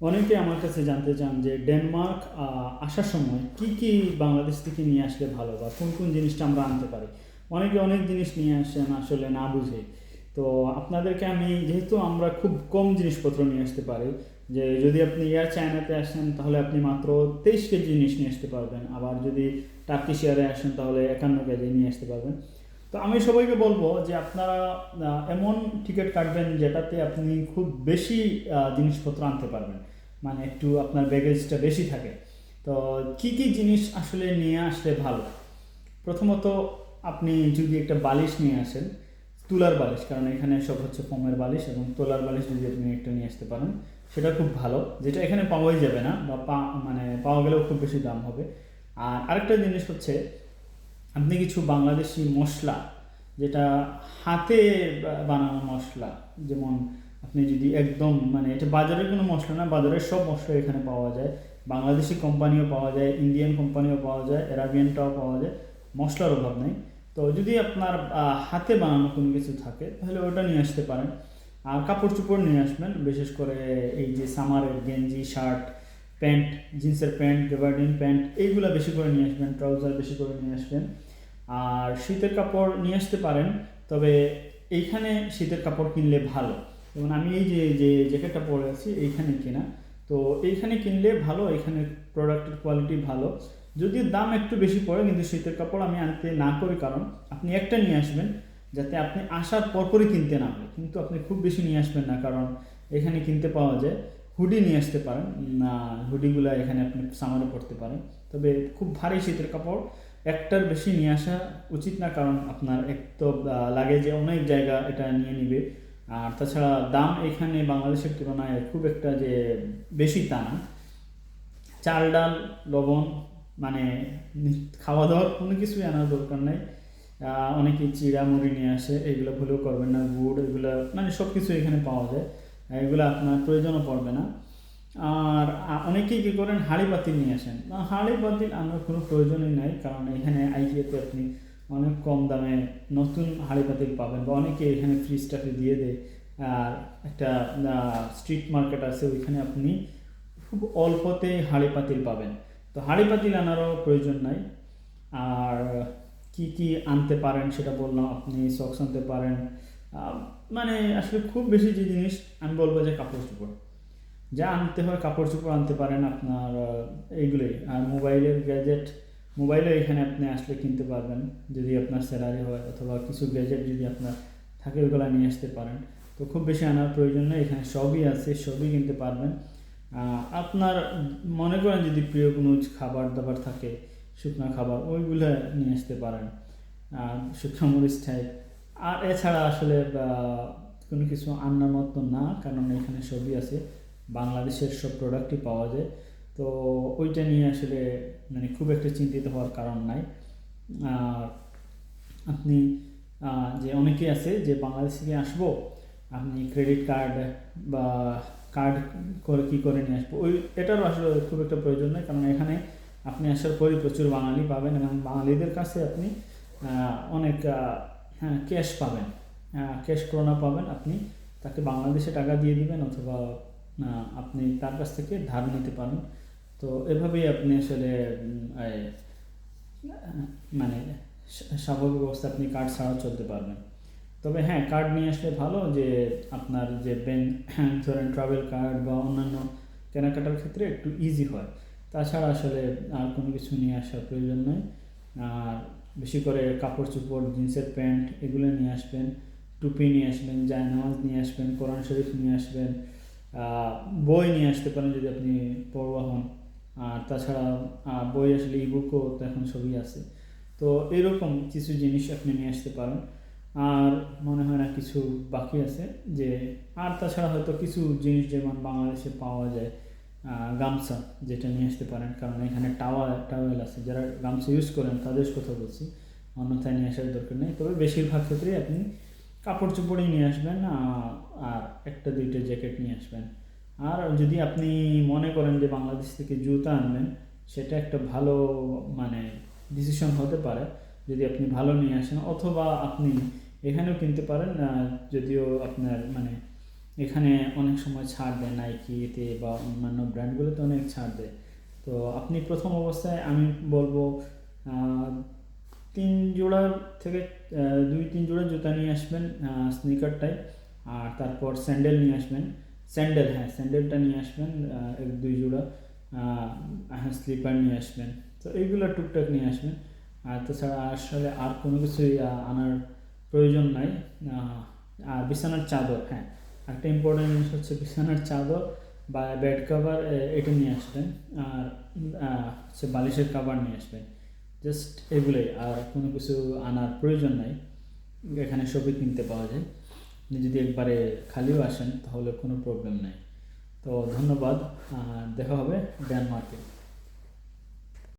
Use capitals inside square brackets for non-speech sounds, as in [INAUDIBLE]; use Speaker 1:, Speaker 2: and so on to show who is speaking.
Speaker 1: অনেকে আমার কাছে জানতে চান যে ডেনমার্ক আসার সময় কি কি বাংলাদেশ থেকে নিয়ে আসলে ভালো বা কোন কোন জিনিসটা আমরা আনতে পারি? অনেকে অনেক জিনিস নিয়ে আসেন আসলে না বুঝে। তো আপনাদেরকে আমি, যেহেতু আমরা খুব কম জিনিসপত্র নিয়ে আসতে পারি, যে যদি আপনি এয়ার চায়নাতে আসেন তাহলে আপনি মাত্র তেইশ কেজি জিনিস নিয়ে আসতে পারবেন। আবার যদি টার্কিশ এয়ারে আসেন তাহলে একান্ন কেজি নিয়ে আসতে পারবেন। তো আমি সবাইকে বলব যে আপনারা এমন টিকিট কাটবেন যেটাতে আপনি খুব বেশি জিনিসপত্র আনতে পারবেন। মানে একটু আপনার ব্যাগেজটা বেশি থাকে। তো কি কি জিনিস আসলে নিয়ে আসলে ভালো? প্রথমত আপনি যদি একটা বালিশ নিয়ে আসেন, তুলার বালিশ, কারণ এখানে সব হচ্ছে ফোমের বালিশ এবং তোলার বালিশ যদি আপনি একটা নিয়ে আসতে পারেন, সেটা খুব ভালো। যেটা এখানে পাওয়াই যাবে না বা পা মানে পাওয়া গেলেও খুব বেশি দাম হবে। আর আরেকটা জিনিস হচ্ছে আপনি কিছু বাংলাদেশি মশলা যেটা হাতে বানানো মশলা, যেমন আপনি যদি একদম মানে এটা বাজারের কোনো মশলা না, বাজারের সব মশলা এখানে পাওয়া যায়। বাংলাদেশি কোম্পানিও পাওয়া যায়, ইন্ডিয়ান কোম্পানিও পাওয়া যায়, অ্যারাবিয়ানটাও পাওয়া যায়, মশলার অভাব নেই। তো যদি আপনার হাতে বানানো কোনো কিছু থাকে, তাহলে ওটা নিয়ে আসতে পারেন। আর কাপড় চোপড় নিয়ে আসবেন, বিশেষ করে এই যে সামারের গেঞ্জি, শার্ট, প্যান্ট, জিন্সের প্যান্ট গেবার্ডিন প্যান্ট, এইগুলো বেশি করে নিয়ে আসবেন, ট্রাউজার বেশি করে নিয়ে আসবেন। আর শীতের কাপড় নিয়ে আসতে পারেন, তবে এইখানে শীতের কাপড় কিনলে ভালো। যেমন আমি এই যে যে জ্যাকেটটা পরে আছি, এইখানে কেনা। তো এইখানে কিনলে ভালো এখানে প্রোডাক্টের কোয়ালিটি ভালো। যদিও দাম একটু বেশি পড়ে, কিন্তু শীতের কাপড় আমি আনতে না করি, কারণ আপনি একটা নিয়ে আসবেন, যাতে আপনি আসার পরপরই কিনতে না হয় কিন্তু আপনি খুব বেশি নিয়ে আসবেন না, কারণ এখানে কিনতে পাওয়া যায়। হুডি নিয়ে আসতে পারেন না হুডিগুলো এখানে আপনি সামারে পড়তে পারেন। তবে খুব ভারী শীতের কাপড়। একটার বেশি নিয়ে আসা উচিত না, কারণ আপনার এক তো লাগে যে অনেক জায়গা এটা নিয়ে নিবে। আর তাছাড়া দাম এখানে বাংলাদেশের তুলনায় খুব একটা যে বেশি তা না। চাল, ডাল, লবণ মানে খাওয়া দাওয়ার কোনো কিছুই আনার দরকার নেই। অনেকে চিড়া মুড়ি নিয়ে আসে, এগুলো ভুলেও করবেন না, গুড়, এগুলো মানে সব কিছু এখানে পাওয়া যায়। এগুলো আপনার প্রয়োজনও পড়বে না। আর অনেকেই কী করেন, হাঁড়ি পাতিল নিয়ে আসেন। হাঁড়ি পাতিল আনার কোনো প্রয়োজনই নাই, কারণ এখানে আইকিয়াতে আপনি অনেক কম দামে নতুন হাঁড়ি পাতিল পাবেন বা অনেকে এখানে ফ্রিজটাকে দিয়ে দেয়। আর একটা স্ট্রিট মার্কেট আছে, ওইখানে আপনি খুব অল্পতে হাঁড়ি পাতিল পাবেন। তো হাঁড়ি পাতিল আনারও প্রয়োজন নাই। আর কি কি আনতে পারেন সেটা বললাম আপনি সক্স আনতে পারেন। মানে আসলে খুব বেশি যে জিনিস, আমি বলব যে কাপড় চোপড়। যা আনতে হয়, কাপড় চোপড় আনতে পারেন আপনার এইগুলোই। আর মোবাইলের গ্যাজেট মোবাইলও এখানে আপনি আসলে কিনতে পারবেন, যদি আপনার স্যালারি হয়, অথবা কিছু গ্যাজেট যদি আপনার থাকে, ওইগুলো নিয়ে আসতে পারেন। তো খুব বেশি আনার প্রয়োজন নেই, এখানে সবই আছে, সবই কিনতে পারবেন। আপনার মনে করেন যদি প্রিয় কোনো খাবার দাবার থাকে, শুকনো খাবার, ওইগুলো নিয়ে আসতে পারেন। শুকনো মরিচ টাইপ আর এছাড়া আসলে কোনো কিছু আনার মতো না, কারণ এখানে সবই আছে। বাংলাদেশের সব প্রোডাক্টই পাওয়া যায়। তো ওইটা নিয়ে আসলে মানে খুব একটা চিন্তিত হওয়ার কারণ নাই। আর আপনি যে অনেকেই আছে যে বাংলাদেশ থেকে আসব, আপনি ক্রেডিট কার্ড বা কার্ড করে কি করে নিয়ে আসব, ওই এটারও আসলে খুব একটা প্রয়োজন নেই। কারণ এখানে আপনি আসার পরই প্রচুর বাঙালি পাবেন এবং বাঙালিদের কাছে আপনি অনেক হ্যাঁ ক্যাশ পাবেন। ক্যাশ করোনা পাবেন, আপনি তাকে বাংলাদেশে টাকা দিয়ে দিবেন অথবা আপনি তার কাছ থেকে ধার নিতে পারেন। তো এভাবেই আপনি আসলে মানে স্বাভাবিক অবস্থা আপনি কার্ড ছাড়াও চলতে পারবেন। তবে হ্যাঁ কার্ড নিয়ে আসলে ভালো যে আপনার যে ব্যাংক [COUGHS] ধরেন ট্রাভেল কার্ড বা অন্যান্য কেনাকাটার ক্ষেত্রে একটু ইজি হয়। তাছাড়া আসলে আর কোনো কিছু নিয়ে আসার প্রয়োজন নয় আর বেশি করে কাপড় চোপড়, জিন্সের প্যান্ট এগুলো নিয়ে আসবেন, টুপি নিয়ে আসবেন জায়নামাজ নিয়ে আসবেন, কোরআন শরীফ নিয়ে আসবেন বই নিয়ে আসতে পারেন যদি আপনি পড়ুয়া হন। আর তাছাড়া বই আসলে ইবুকও তো এখন সবই আছে। তো এরকম কিছু জিনিস আপনি নিয়ে আসতে পারেন। আর মনে হয় না কিছু বাকি আছে যে, আর তাছাড়া হয়তো কিছু জিনিস যেমন বাংলাদেশে পাওয়া যায় গামছা যেটা নিয়ে আসতে পারেন। কারণ এখানে টাওয়াল, টাওয়েল আছে। যারা গামছা ইউজ করেন, তাদের কথা বলছি। অন্যথায় নিয়ে আসার দরকার নেই। তবে বেশিরভাগ ক্ষেত্রেই আপনি কাপড় চোপড়ই নিয়ে আসবেন আর একটা, দুইটা জ্যাকেট নিয়ে আসবেন। আর যদি আপনি মনে করেন যে বাংলাদেশ থেকে জুতা আনবেন, সেটা একটা ভালো মানে ডিসিশন হতে পারে। যদি আপনি ভালো নিয়ে আসেন, অথবা আপনি এখানেও কিনতে পারেন যদিও আপনার মানে এখানে অনেক সময় ছাড় দেয় নাইকিতে বা অন্যান্য ব্র্যান্ডগুলোতে অনেক ছাড় দেয়। তো আপনি প্রথম অবস্থায়, আমি বলব তিন জোড়া থেকে দুই তিন জোড়া জুতা নিয়ে আসবেন স্নিকার টাইপ আর তারপর স্যান্ডেল নিয়ে আসবেন। স্যান্ডেল হ্যাঁ স্যান্ডেলটা নিয়ে আসবেন এক, দুই জোড়া হ্যাঁ স্লিপার নিয়ে আসবেন। তো এইগুলো টুকটাক নিয়ে আসবেন। আর তাছাড়া আসলে আর কোনো কিছুই আনার প্রয়োজন নাই। আর বিছানার চাদর হ্যাঁ। একটা ইম্পর্টেন্ট জিনিস হচ্ছে বিছানার চাদর বা বেড কাভার এটা নিয়ে আসবেন। আর হচ্ছে বালিশের কাভার নিয়ে আসবেন। জাস্ট এগুলোই, আর কোনো কিছু আনার প্রয়োজন নাই। এখানে সবই কিনতে পাওয়া যায়। আপনি যদি একবারে খালিও আসেন, তাহলে কোনো প্রবলেম নাই। তো ধন্যবাদ দেখা হবে ড্যানমার্কে